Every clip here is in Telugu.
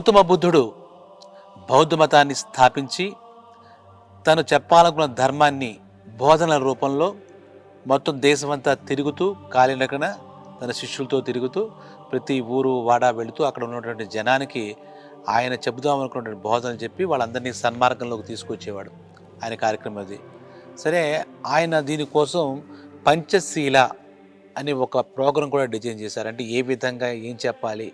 గౌతమ బుద్ధుడు బౌద్ధ మతాన్ని స్థాపించి తను చెప్పాలనుకున్న ధర్మాన్ని బోధనల రూపంలో మొత్తం దేశమంతా తిరుగుతూ కాలినకన తన శిష్యులతో తిరుగుతూ ప్రతి ఊరు వాడా వెళుతూ అక్కడ ఉన్నటువంటి జనానికి ఆయన చెబుదాం అనుకున్నటువంటి బోధనలు చెప్పి వాళ్ళందరినీ సన్మార్గంలోకి తీసుకొచ్చేవాడు. ఆయన కార్యక్రమం అది. సరే ఆయన దీనికోసం పంచశీల అని ఒక ప్రోగ్రాం కూడా డిజైన్ చేశారు. అంటే ఏ విధంగా ఏం చెప్పాలి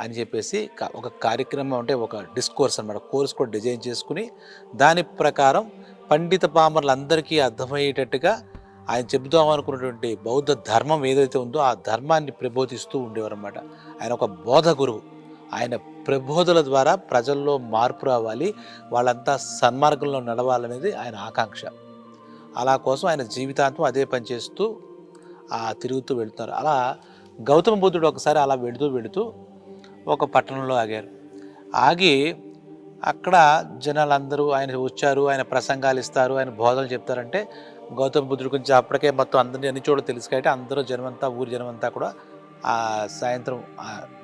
అని చెప్పేసి క- ఒక కార్యక్రమం అంటే ఒక డిస్కోర్స్ అన్నమాట. కోర్స్ కూడా డిజైన్ చేసుకుని దాని ప్రకారం పండిత పామరులందరికీ అర్థమయ్యేటట్టుగా ఆయన చెబుదాం అనుకున్నటువంటి బౌద్ధ ధర్మం ఏదైతే ఉందో ఆ ధర్మాన్ని ప్రబోధిస్తూ ఉండేవారు అనమాట ఆయన ఒక బోధ గురువు. ఆయన ప్రబోధల ద్వారా ప్రజల్లో మార్పు రావాలి వాళ్ళంతా సన్మార్గంలో నడవాలనేది ఆయన ఆకాంక్ష. అలా కోసం ఆయన జీవితాంతం అదే పని చేస్తూ తిరుగుతూ వెళుతున్నారు. అలా గౌతమ బుద్ధుడు ఒకసారి అలా వెళుతూ వెళుతూ ఒక పట్టణంలో ఆగారు. ఆగి అక్కడ జనాలందరూ ఆయన వచ్చారు ఆయన ప్రసంగాలు ఇస్తారు ఆయన బోధనలు చెప్తారంటే గౌతమ బుద్ధుడి గురించి అప్పటికే మొత్తం అందరినీ అన్ని చోట్ల తెలుసు కాబట్టి అందరూ జనమంతా ఊరి జనమంతా కూడా ఆ సాయంత్రం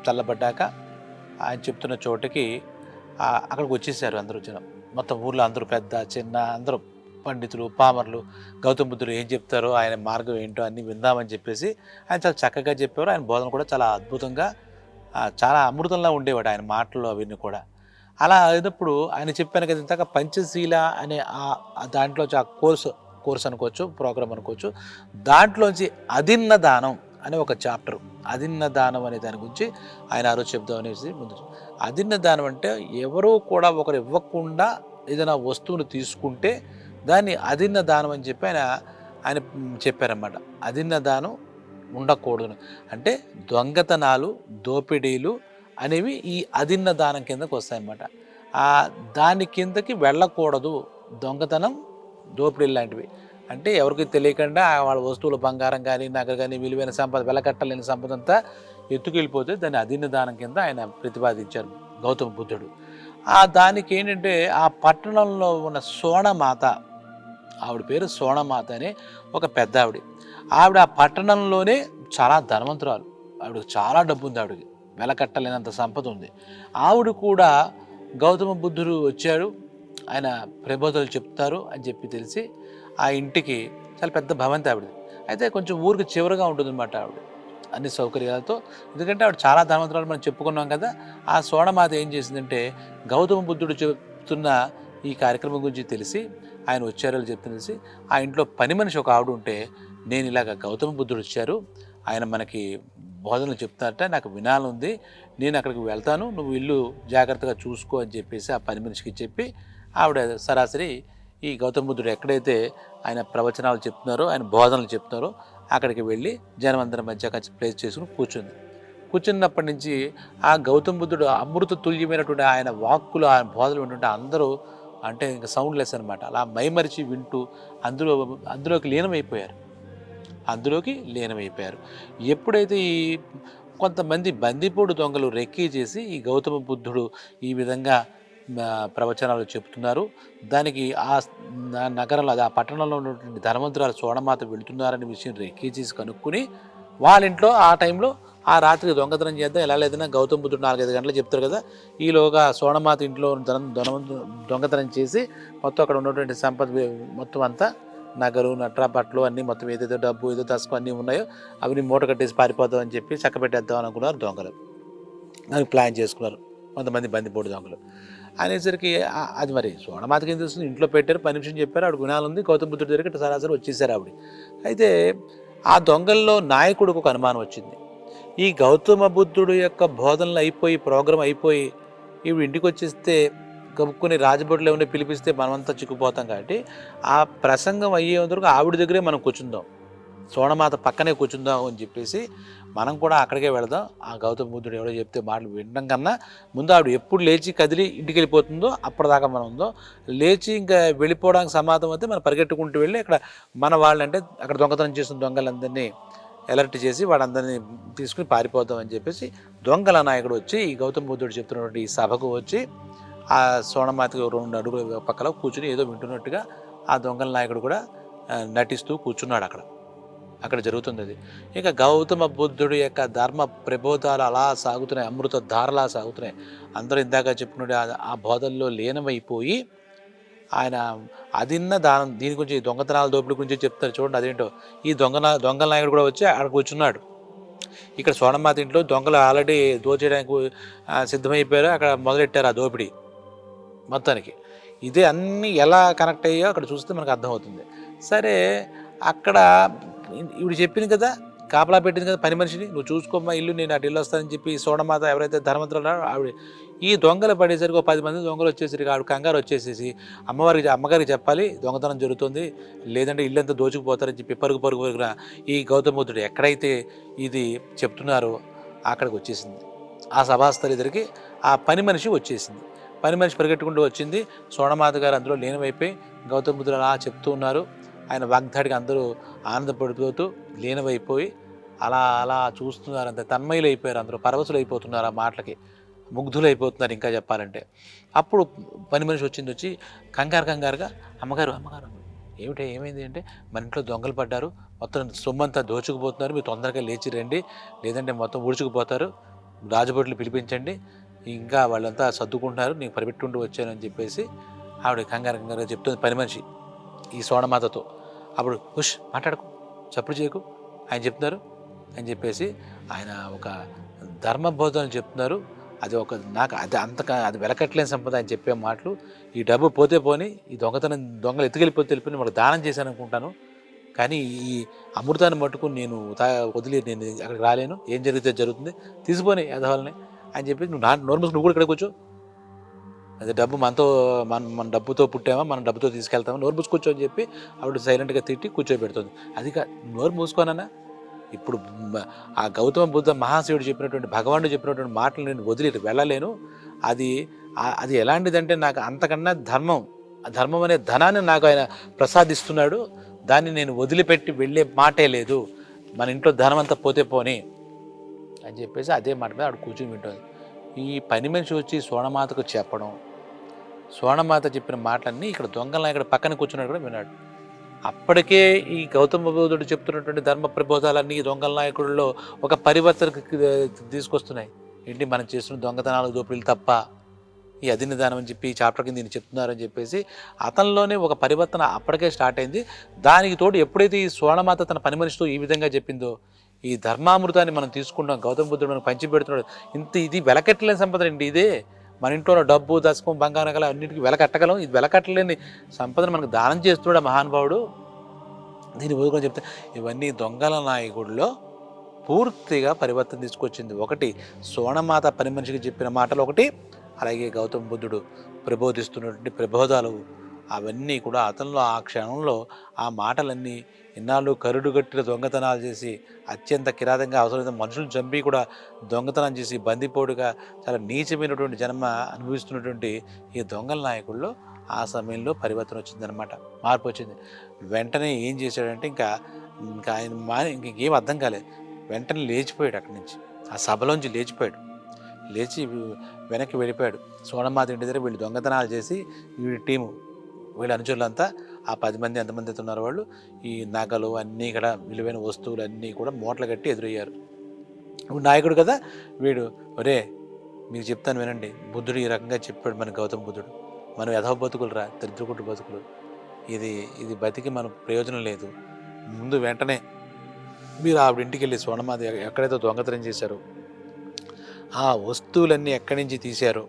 చల్లబడ్డాక ఆయన చెప్తున్న చోటకి అక్కడికి వచ్చేసారు అందరూ జనం. మొత్తం ఊర్లో అందరూ పెద్ద చిన్న అందరూ పండితులు పామర్లు గౌతమ బుద్ధుడు ఏం చెప్తారో ఆయన మార్గం ఏంటో అన్నీ విందామని చెప్పేసి ఆయన చాలా చక్కగా చెప్పారు ఆయన బోధన కూడా చాలా అద్భుతంగా చాలా అమృతంలా ఉండేవాడు ఆయన మాటలు అవన్నీ కూడా. అలా అయినప్పుడు ఆయన చెప్పాను కదా ఇంతక పంచశీల అనే ఆ- ఆ ఆ కోర్సు కోర్స్ అనుకోవచ్చు ప్రోగ్రామ్ అనుకోవచ్చు దాంట్లోంచి అదిన్న దానం అనే ఒక చాప్టర్ అదిన్న దానం అనే దాని గురించి ఆయన ఆ రోజు చెప్దాం అనేసి ముందు అదిన్న దానం అంటే ఎవరూ కూడా ఒకరు ఇవ్వకుండా ఏదైనా వస్తువును తీసుకుంటే దాన్ని అదిన్న దానం అని చెప్పి ఆయన ఆయన చెప్పారన్నమాట. అదిన్న దానం ఉండకూడదు అంటే దొంగతనాలు దోపిడీలు అనేవి ఈ అధిన్న దానం కిందకు వస్తాయన్నమాట. ఆ దాని కిందకి వెళ్ళకూడదు దొంగతనం దోపిడీ లాంటివి. అంటే ఎవరికి తెలియకుండా వాళ్ళ వస్తువులు బంగారం కానీ నగలు కానీ విలువైన సంపద వెలకట్టలేని సంపద అంతా ఎత్తుకెళ్ళిపోతే దాన్ని అధీన దానం కింద ఆయన ప్రతిపాదించారు గౌతమ బుద్ధుడు. ఆ దానికి ఏంటంటే ఆ పట్టణంలో ఉన్న సోణమాత ఆవిడ పేరు సోణమాత అనే ఒక పెద్ద ఆవిడ. ఆవిడ ఆ పట్టణంలోనే చాలా ధనవంతురాలు. ఆవిడకి చాలా డబ్బు ఉంది ఆవిడకి వెలకట్టలేనంత సంపద ఉంది. ఆవిడ కూడా గౌతమ బుద్ధుడు వచ్చాడు. ఆయన ప్రబోధలు చెప్తారు అని చెప్పి తెలిసి ఆ ఇంటికి చాలా పెద్ద భవంతి ఆవిడది. అయితే కొంచెం ఊరికి చివరగా ఉంటుందన్నమాట ఆవిడ అన్ని సౌకర్యాలతో. ఎందుకంటే ఆవిడ చాలా ధనవంతురాలు మనం చెప్పుకున్నాం కదా. ఆ సోణమాత ఏం చేసిందంటే గౌతమ బుద్ధుడు చెప్తున్న ఈ కార్యక్రమం గురించి తెలిసి ఆయన వచ్చారని చెప్పి ఆ ఇంట్లో పని మనిషి ఒక ఆవిడ ఉంటే నేను ఇలాగ గౌతమ బుద్ధుడు వచ్చారు. ఆయన మనకి బోధనలు చెప్తారట నాకు వినాలుంది నేను అక్కడికి వెళ్తాను. నువ్వు ఇల్లు జాగ్రత్తగా చూసుకో అని చెప్పేసి ఆ పని మనిషికి చెప్పి ఆవిడ సరాసరి ఈ గౌతమ బుద్ధుడు ఎక్కడైతే ఆయన ప్రవచనాలు చెప్తున్నారో ఆయన బోధనలు చెప్తున్నారో అక్కడికి వెళ్ళి జనమందరం మధ్య కలిసి ప్లేస్ చేసుకుని కూర్చుంది. కూర్చున్నప్పటి నుంచి ఆ గౌతమ బుద్ధుడు అమృత తుల్యమైనటువంటి ఆయన వాక్కులు ఆయన బోధనలు వింటుంటే అందరూ అంటే ఇంకా సౌండ్లెస్ అనమాట అలా మైమరిచి వింటూ అందులో అందులోకి లీనమైపోయారు. అందులోకి లీనమైపోయారు. ఎప్పుడైతే ఈ కొంతమంది బందిపోడు దొంగలు రెక్కీ చేసి ఈ గౌతమ బుద్ధుడు ఈ విధంగా ప్రవచనాలు చెబుతున్నారు దానికి ఆ నగరంలో అది ఆ పట్టణంలో ఉన్నటువంటి ధర్మంతురాలు సోడమాత వెళుతున్నారనే విషయం రెక్కీ చేసి కనుక్కుని వాళ్ళ ఇంట్లో ఆ టైంలో ఆ రాత్రి దొంగతనం చేద్దాం ఎలా లేదన్నా గౌతమ బుద్ధుడు నాలుగైదు గంటలు చెప్తారు కదా. ఈలోగా సోనమాత ఇంట్లో ధనం ధనవంతు దొంగతనం చేసి మొత్తం అక్కడ ఉన్నటువంటి సంపద మొత్తం అంతా నగలు నట్ర బట్టలు అన్నీ మొత్తం ఏదైతే డబ్బు ఏదో దశకు అన్నీ ఉన్నాయో అవన్నీ మూట కట్టేసి పారిపోతాం అని చెప్పి చక్కబెట్టేద్దాం అనుకున్నారు దొంగలు. దానికి ప్లాన్ చేసుకున్నారు. కొంతమంది బందిపోటు దొంగలు. అనేసరికి అది మరి సోనమాతకి ఏం తెలుస్తుంది? ఇంట్లో పెట్టారు పని నిమిషం చెప్పారు ఆవిడ గుణాలు ఉంది గౌతమ బుద్ధుడి దగ్గర ఇట్లా సరాసరి వచ్చేసారు ఆవిడ. అయితే ఆ దొంగల్లో నాయకుడికి ఒక అనుమానం వచ్చింది. ఈ గౌతమ బుద్ధుడు యొక్క బోధనలు అయిపోయి ప్రోగ్రాం అయిపోయి ఇవి ఇంటికి వచ్చేస్తే కమ్ముకుని రాజభటులు ఏమైనా పిలిపిస్తే మనమంతా చిక్కుపోతాం కాబట్టి ఆ ప్రసంగం అయ్యేంత వరకు ఆవిడ దగ్గరే మనం కూర్చుందాం. సోణమాత పక్కనే కూర్చుందాం అని చెప్పేసి మనం కూడా అక్కడికే వెళదాం. ఆ గౌతమ బుద్ధుడు ఎవరో చెప్తే మాటలు వినడం కన్నా ముందు ఆవిడ ఎప్పుడు లేచి కదిలి ఇంటికి వెళ్ళిపోతుందో అప్పటిదాకా మనం ఉందో. లేచి ఇంకా వెళ్ళిపోవడానికి సమాధం అయితే మనం పరిగెట్టుకుంటూ వెళ్ళి అక్కడ మన వాళ్ళంటే అక్కడ దొంగతనం చేసిన దొంగలందరినీ అలర్ట్ చేసి వాడందరినీ తీసుకుని పారిపోదాం అని చెప్పేసి దొంగల నాయకుడు వచ్చి ఈ గౌతమ బుద్ధుడు చెప్తున్నటువంటి ఈ సభకు వచ్చి ఆ సోణమాతకి రెండు అడుగుల పక్కల కూర్చుని ఏదో వింటున్నట్టుగా ఆ దొంగల నాయకుడు కూడా నటిస్తూ కూర్చున్నాడు అక్కడ. అక్కడ జరుగుతుంది అది. ఇక గౌతమ బుద్ధుడు యొక్క ధర్మ ప్రబోధాలు అలా సాగుతున్నాయి అమృత ధారలా సాగుతున్నాయి. అందరూ ఇందాక చెప్పుకున్నట్టు ఆ బోధల్లో లీనమైపోయి ఆయన అదిన్న దానం దీని గురించి దొంగతనాల దోపిడీ గురించి చెప్తారు చూడండి అదేంటో. ఈ దొంగ దొంగల నాయుడు కూడా వచ్చి అక్కడ కూర్చున్నాడు. ఇక్కడ సోనమ్మాత ఇంట్లో దొంగలు ఆల్రెడీ దోచేయడానికి సిద్ధమైపోయారు. అక్కడ మొదలెట్టారు ఆ దోపిడీ మొత్తానికి. ఇదే అన్నీ ఎలా కనెక్ట్ అయ్యో అక్కడ చూస్తే మనకు అర్థమవుతుంది. సరే అక్కడ ఇవి చెప్పింది కదా కాపలా పెట్టింది కదా పని మనిషిని? నువ్వు చూసుకోమ్మా ఇల్లు నేను అటు ఇల్లు వస్తానని చెప్పి సోడమాత ఎవరైతే ధర్మంతో ఉన్నారో ఆవిడ ఈ దొంగలు పడేసరికి ఒక పది మంది దొంగలు వచ్చేసరికి ఆవిడ కంగారు వచ్చేసేసి అమ్మవారికి అమ్మగారికి చెప్పాలి దొంగతనం జరుగుతుంది లేదంటే ఇల్లంతా దోచుకుపోతారని చెప్పి పరుగు పరుగు పరుగున ఈ గౌతమ బుద్ధుడు ఎక్కడైతే ఇది చెప్తున్నారో అక్కడికి వచ్చేసింది. ఆ సభాస్థలి దగ్గరికి ఆ పని మనిషి వచ్చేసింది. పని మనిషి పరిగెట్టుకుంటూ వచ్చింది. సోడమాత గారు అందులో లీనమైపోయి గౌతమ బుద్ధుడు అలా చెప్తూ ఉన్నారు. ఆయన వాగ్దాడికి అందరూ ఆనందపడిపోతూ లీనమైపోయి అలా అలా చూస్తున్నారు అంత తన్మయులు అయిపోయారు అందరూ. పరవశులు అయిపోతున్నారు ఆ మాటలకి. ముగ్ధులు అయిపోతున్నారు ఇంకా చెప్పాలంటే. అప్పుడు పని మనిషి వచ్చింది వచ్చి కంగారు కంగారుగా అమ్మగారు అమ్మగారు ఏమిటి ఏమైంది? అంటే మన ఇంట్లో దొంగలు పడ్డారు. మొత్తం సొమ్మంతా దోచుకుపోతున్నారు. మీరు తొందరగా లేచి రండి. లేదంటే మొత్తం ఊడ్చుకుపోతారు. రాజభటులు పిలిపించండి. ఇంకా వాళ్ళంతా సర్దుకుంటున్నారు. నేను పరిపెట్టుకుంటూ వచ్చానని చెప్పేసి ఆవిడ కంగారు కంగారుగా చెప్తుంది పని మనిషి ఈ సోడమాతతో అప్పుడు హుష్ మాట్లాడకు. చప్పుడు చేయకు. ఆయన చెప్తున్నారు. అని చెప్పేసి ఆయన ఒక ధర్మబోధన చెప్తున్నారు. అది ఒక నాకు అది అంతగా అది వెలకట్లేని సంపద అని చెప్పే మాటలు ఈ డబ్బు పోతే పోని ఈ దొంగతనం దొంగలు ఎత్తుకెళ్ళిపోతే వెళ్ళిపోయి మనకు దానం చేశాను అనుకుంటాను కానీ ఈ అమృతాన్ని మట్టుకుని నేను తా వదిలి నేను అక్కడికి రాలేను. ఏం జరిగితే జరుగుతుంది. తీసుకొని యదవాలని అని చెప్పి నువ్వు నా నోర్మల్స్ నువ్వు కూడా ఇక్కడికి వచ్చు అదే డబ్బు మనతో మన మన డబ్బుతో పుట్టామా మనం డబ్బుతో తీసుకెళ్తామా నోరు మూసుకొచ్చు అని చెప్పి ఆవిడ సైలెంట్గా తిట్టి కూర్చోబెడుతుంది. అది నోరు మూసుకోనన్నా ఇప్పుడు ఆ గౌతమ బుద్ధ మహాశివుడు చెప్పినటువంటి భగవానుడు చెప్పినటువంటి మాటలు నేను వదిలి వెళ్ళలేను. అది అది ఎలాంటిదంటే నాకు అంతకన్నా ధర్మం ఆ ధర్మం అనే ధనాన్ని నాకు ఆయన ప్రసాదిస్తున్నాడు. దాన్ని నేను వదిలిపెట్టి వెళ్ళే మాటే లేదు. మన ఇంట్లో ధనం అంతా పోతే పోని అని చెప్పేసి అదే మాట మీద అక్కడ కూర్చుని వింటుంది ఈ పని మనిషి వచ్చి సోణమాతకు చెప్పడం సోణమాత చెప్పిన మాటలన్నీ ఇక్కడ దొంగలా ఇక్కడ పక్కన కూర్చున్నాడు కూడా విన్నాడు. అప్పటికే ఈ గౌతమ బుద్ధుడు చెప్తున్నటువంటి ధర్మ ప్రబోధాలన్నీ ఈ దొంగల నాయకుడిలో ఒక పరివర్తనకు తీసుకొస్తున్నాయి. ఏంటి? మనం చేసిన దొంగతనాలు దోపిడీలు తప్ప ఈ అధినిధానం అని చెప్పి చాప్టర్ కింద దీన్ని చెప్తున్నారని చెప్పేసి అతనిలోనే ఒక పరివర్తన అప్పటికే స్టార్ట్ అయింది. దానికి తోడు ఎప్పుడైతే ఈ సోనమాత తన పని మనిషితో ఈ విధంగా చెప్పిందో ఈ ధర్మామృతాన్ని మనం తీసుకుంటాం గౌతమ బుద్ధుడు మనకు పంచిపెడుతున్నాడు. ఇంత ఇది వెలకట్టలేని సంపద అండి ఇదే. మన ఇంట్లో ఉన్న డబ్బు దశకం బంగారం గల అన్నిటికీ వెలకట్టగలం ఇది వెలకట్టలేని సంపదను మనకు దానం చేస్తున్నాడు ఆ మహానుభావుడు. దీన్ని వదుకొని చెప్తే ఇవన్నీ దొంగల నాయకుడిలో పూర్తిగా పరివర్తన తీసుకొచ్చింది. ఒకటి సోనమాత పని మనిషికి చెప్పిన మాటలు ఒకటి అలాగే గౌతమ బుద్ధుడు ప్రబోధిస్తున్నటువంటి ప్రబోధాలు. అవన్నీ కూడా అతనిలో ఆ క్షణంలో ఆ మాటలన్నీ ఇన్నాళ్ళు కరుడుగట్టిన దొంగతనాలు చేసి అత్యంత కిరాతంగా అవసరమైన మనుషులను చంపి కూడా దొంగతనం చేసి బందిపోటుగా చాలా నీచమైనటువంటి జన్మ అనుభవిస్తున్నటువంటి ఈ దొంగల నాయకుల్లో ఆ సమయంలో పరివర్తన వచ్చిందనమాట మార్పు వచ్చింది. వెంటనే ఏం చేశాడంటే ఇంకా ఇంకా ఆయన మా ఇంకేం అర్థం కాలేదు. వెంటనే లేచిపోయాడు అక్కడి నుంచి. ఆ సభలోంచి లేచిపోయాడు. లేచి వెనక్కి వెళ్ళిపోయాడు. సోనమాత ఇంటి దగ్గర వీళ్ళు దొంగతనాలు చేసి వీడి టీము వీళ్ళ అనుచరులంతా ఆ పది మంది ఎంతమంది అయితే ఉన్నారు వాళ్ళు? ఈ నగలు అన్నీ ఇక్కడ విలువైన వస్తువులు అన్నీ కూడా మూటలు కట్టి ఎదురయ్యారు. నాయకుడు కదా వీడు ఒరే మీకు చెప్తాను వినండి. బుద్ధుడు ఈ రకంగా చెప్పాడు మన గౌతమ బుద్ధుడు. మనం యథవ బతుకులు రా దరిద్రకుట్టు బతుకులు. ఇది ఇది బతికి మనకు ప్రయోజనం లేదు. ముందు వెంటనే మీరు ఆవిడ ఇంటికి వెళ్ళి సోనమాది ఎక్కడైతే దొంగతనం చేశారో ఆ వస్తువులన్నీ ఎక్కడి నుంచి తీశారో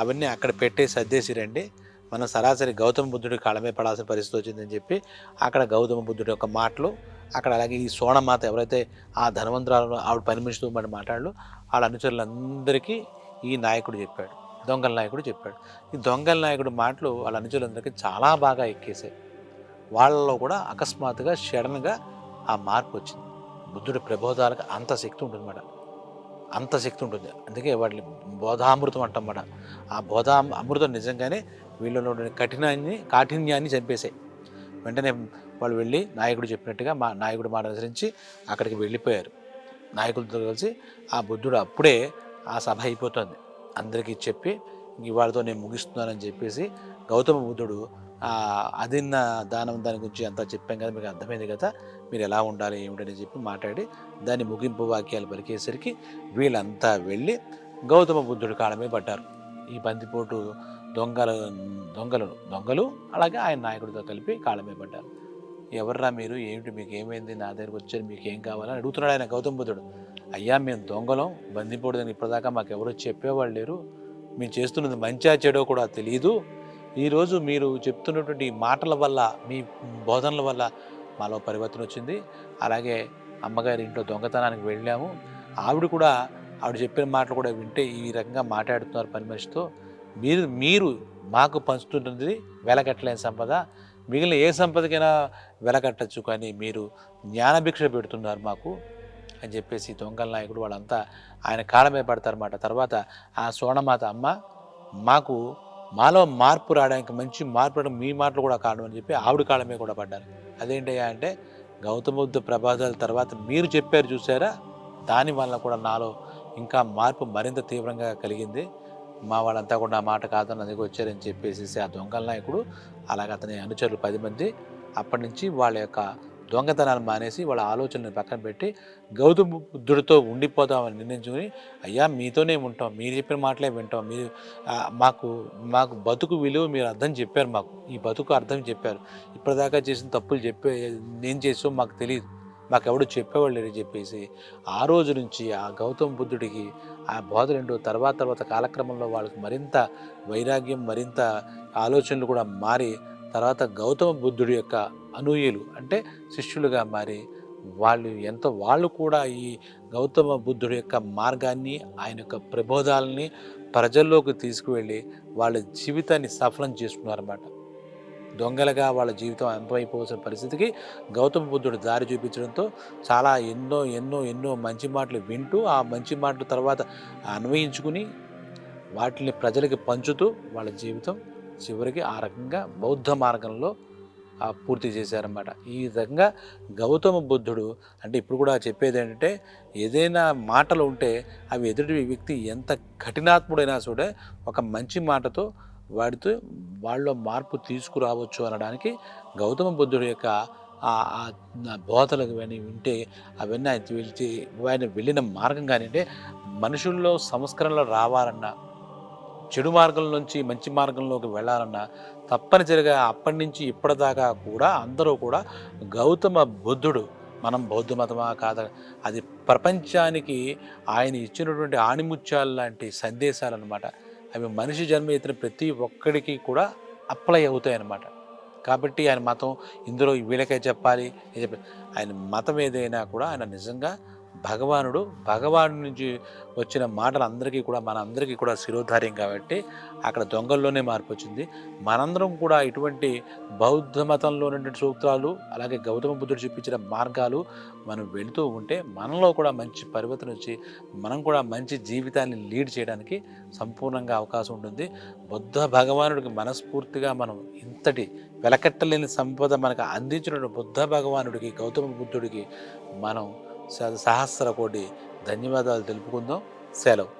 అవన్నీ అక్కడ పెట్టేసి అద్దేసి రండి. మనం సరాసరి గౌతమ బుద్ధుడి కాళ్ళమే పడాల్సిన పరిస్థితి వచ్చిందని చెప్పి అక్కడ గౌతమ బుద్ధుడి యొక్క మాటలు అక్కడ అలాగే ఈ సోనమాత ఎవరైతే ఆ ధనవంతురాలు ఆవిడ పని మరి మాట్లాడు వాళ్ళ అనుచరులందరికీ ఈ నాయకుడు చెప్పాడు దొంగల నాయకుడు చెప్పాడు. ఈ దొంగల నాయకుడు మాటలు వాళ్ళ అనుచరులందరికీ చాలా బాగా ఎక్కేసాయి వాళ్ళలో కూడా అకస్మాత్తుగా సడన్గా ఆ మార్పు వచ్చింది. బుద్ధుడి ప్రబోధాలకు అంత శక్తి ఉంటుందన్నమాట. అంత శక్తి ఉంటుంది. అందుకే వాటిని బోధామృతం అంటమాట ఆ బోధా అమృతం నిజంగానే వీళ్ళలో కఠినాన్ని కాఠిన్యాన్ని చంపేశాయి. వెంటనే వాళ్ళు వెళ్ళి నాయకుడు చెప్పినట్టుగా మా నాయకుడు మాట అనుసరించి అక్కడికి వెళ్ళిపోయారు. నాయకులతో కలిసి ఆ బుద్ధుడు అప్పుడే ఆ సభ అయిపోతుంది. అందరికీ చెప్పి ఇవాళతో నేను ముగిస్తున్నానని చెప్పేసి గౌతమ బుద్ధుడు అదిన్న దానం దాని గురించి అంతా చెప్పాం కదా మీకు అర్థమైంది కదా మీరు ఎలా ఉండాలి ఏమిటని చెప్పి మాట్లాడి దాని ముగింపు వాక్యాలు పలికేసరికి వీళ్ళంతా వెళ్ళి గౌతమ బుద్ధుడి కాలమే పడ్డారు. ఈ బందిపోటు దొంగలు దొంగలు దొంగలు అలాగే ఆయన నాయకుడితో కలిపి కాలమే పడ్డారు. ఎవర్రా మీరు? ఏమిటి? మీకు ఏమైంది నా దగ్గరకు వచ్చారు మీకు ఏం కావాలని అడుగుతున్నాడు ఆయన గౌతమ బుద్ధుడు. అయ్యా మేము దొంగలం బందిపోటు ఇప్పటిదాకా మాకు ఎవరు చెప్పేవాళ్ళు లేరు. మేము చేస్తున్నది మంచా చెడో కూడా తెలియదు ఈరోజు మీరు చెప్తున్నటువంటి మాటల వల్ల మీ బోధనల వల్ల మాలో పరివర్తన వచ్చింది. అలాగే అమ్మగారి ఇంట్లో దొంగతనానికి వెళ్ళాము. ఆవిడ కూడా ఆవిడ చెప్పిన మాటలు కూడా వింటే ఈ రకంగా మాట్లాడుతున్నారు పని మనిషితో. మీరు మీరు మాకు పంచుతుంటుంది వెలకట్టలేని సంపద. మిగిలిన ఏ సంపదకైనా వెలకట్టచ్చు కానీ మీరు జ్ఞానభిక్ష పెడుతున్నారు మాకు అని చెప్పేసి దొంగల నాయకుడు వాళ్ళంతా ఆయన కాళ్ళ మీద పడతారన్నమాట. తర్వాత ఆ సోణమాత అమ్మ మాకు మాలో మార్పు రావడానికి మంచి మార్పు మీ మాటలు కూడా కారణం అని చెప్పి ఆవిడ కాలమే కూడా పడ్డారు. అదేంటయ్యా అంటే గౌతమ బుద్ధ ప్రభావాల తర్వాత మీరు చెప్పారు చూసారా? దాని వల్ల కూడా నాలో ఇంకా మార్పు మరింత తీవ్రంగా కలిగింది. మా వాళ్ళంతా కూడా నా మాట కాదని అందుకు వచ్చారని చెప్పేసి ఆ దొంగల నాయకుడు అలాగే అతని అనుచరులు పది మంది అప్పటి నుంచి వాళ్ళ యొక్క దొంగతనాలు మానేసి వాళ్ళ ఆలోచనని పక్కన పెట్టి గౌతమ బుద్ధుడితో ఉండిపోదామని నిర్ణయించుకుని అయ్యా మీతోనే ఉంటాం. మీరు చెప్పిన మాటలే వింటాం. మీరు మాకు మాకు బతుకు విలువ మీరు అర్థం చెప్పారు మాకు. ఈ బతుకు అర్థం చెప్పారు. ఇప్పటిదాకా చేసిన తప్పులు చెప్పే నేను చేసో మాకు తెలియదు. మాకు ఎవడు చెప్పేవాళ్ళు లేరు చెప్పేసి ఆ రోజు నుంచి ఆ గౌతమ బుద్ధుడికి ఆ బోధలేంటో తర్వాత తర్వాత కాలక్రమంలో వాళ్ళకి మరింత వైరాగ్యం మరింత ఆలోచనలు కూడా మారి తర్వాత గౌతమ బుద్ధుడి యొక్క అనూయులు అంటే శిష్యులుగా మారి వాళ్ళు ఎంత వాళ్ళు కూడా ఈ గౌతమ బుద్ధుడి యొక్క మార్గాన్ని ఆయన యొక్క ప్రబోధాలని ప్రజల్లోకి తీసుకువెళ్ళి వాళ్ళ జీవితాన్ని సఫలం చేసుకున్నారన్నమాట. దొంగలుగా వాళ్ళ జీవితం అంతమైపోవాల్సిన పరిస్థితికి గౌతమ బుద్ధుడు దారి చూపించడంతో చాలా ఎన్నో ఎన్నో ఎన్నో మంచి మాటలు వింటూ ఆ మంచి మాటల తర్వాత అన్వయించుకుని వాటిని ప్రజలకి పంచుతూ వాళ్ళ జీవితం చివరికి ఆ రకంగా బౌద్ధ మార్గంలో పూర్తి చేశారన్నమాట. ఈ విధంగా గౌతమ బుద్ధుడు అంటే ఇప్పుడు కూడా చెప్పేది ఏంటంటే ఏదైనా మాటలు ఉంటే అవి ఎదుటి వ్యక్తి ఎంత కఠినాత్ముడైనా సరే ఒక మంచి మాటతో వాడితో వాళ్ళలో మార్పు తీసుకురావచ్చు అనడానికి గౌతమ బుద్ధుడి యొక్క ఆ బోధలు అవన్నీ వింటే అవన్నీ ఆయన వెళ్తే ఆయన వెళ్ళిన మార్గం కానీ అంటే మనుషుల్లో సంస్కరణలు రావాలన్నా చెడు మార్గం నుంచి మంచి మార్గంలోకి వెళ్ళాలన్నా తప్పనిసరిగా అప్పటి నుంచి ఇప్పటిదాకా కూడా అందరూ కూడా గౌతమ బుద్ధుడు. మనం బౌద్ధ మతమా కాదా? అది ప్రపంచానికి ఆయన ఇచ్చినటువంటి ఆణిముత్యాలు లాంటి సందేశాలు అనమాట అవి మనిషి జన్మ ఎత్తిన ప్రతి ఒక్కడికి కూడా అప్లై అవుతాయి అన్నమాట కాబట్టి ఆయన మతం ఇందులో వీళ్ళకే చెప్పాలి చెప్పాలి. ఆయన మతం ఏదైనా కూడా ఆయన నిజంగా భగవానుడు భగవాను నుంచి వచ్చిన మాటలు అందరికీ కూడా మన అందరికీ కూడా శిరోధార్యం కాబట్టి అక్కడ దొంగల్లోనే మార్పు వచ్చింది. మనందరం కూడా ఇటువంటి బౌద్ధ మతంలో ఉన్నటువంటి సూత్రాలు అలాగే గౌతమ బుద్ధుడు చూపించిన మార్గాలు మనం వెళుతూ ఉంటే మనలో కూడా మంచి పరివర్తన వచ్చి మనం కూడా మంచి జీవితాన్ని లీడ్ చేయడానికి సంపూర్ణంగా అవకాశం ఉంటుంది. బుద్ధ భగవానుడికి మనస్ఫూర్తిగా మనం ఇంతటి వెలకట్టలేని సంపద మనకు అందించిన బుద్ధ భగవానుడికి గౌతమ బుద్ధుడికి మనం సహస్ర కోటి ధన్యవాదాలు తెలుపుకుందాం. సెలవు.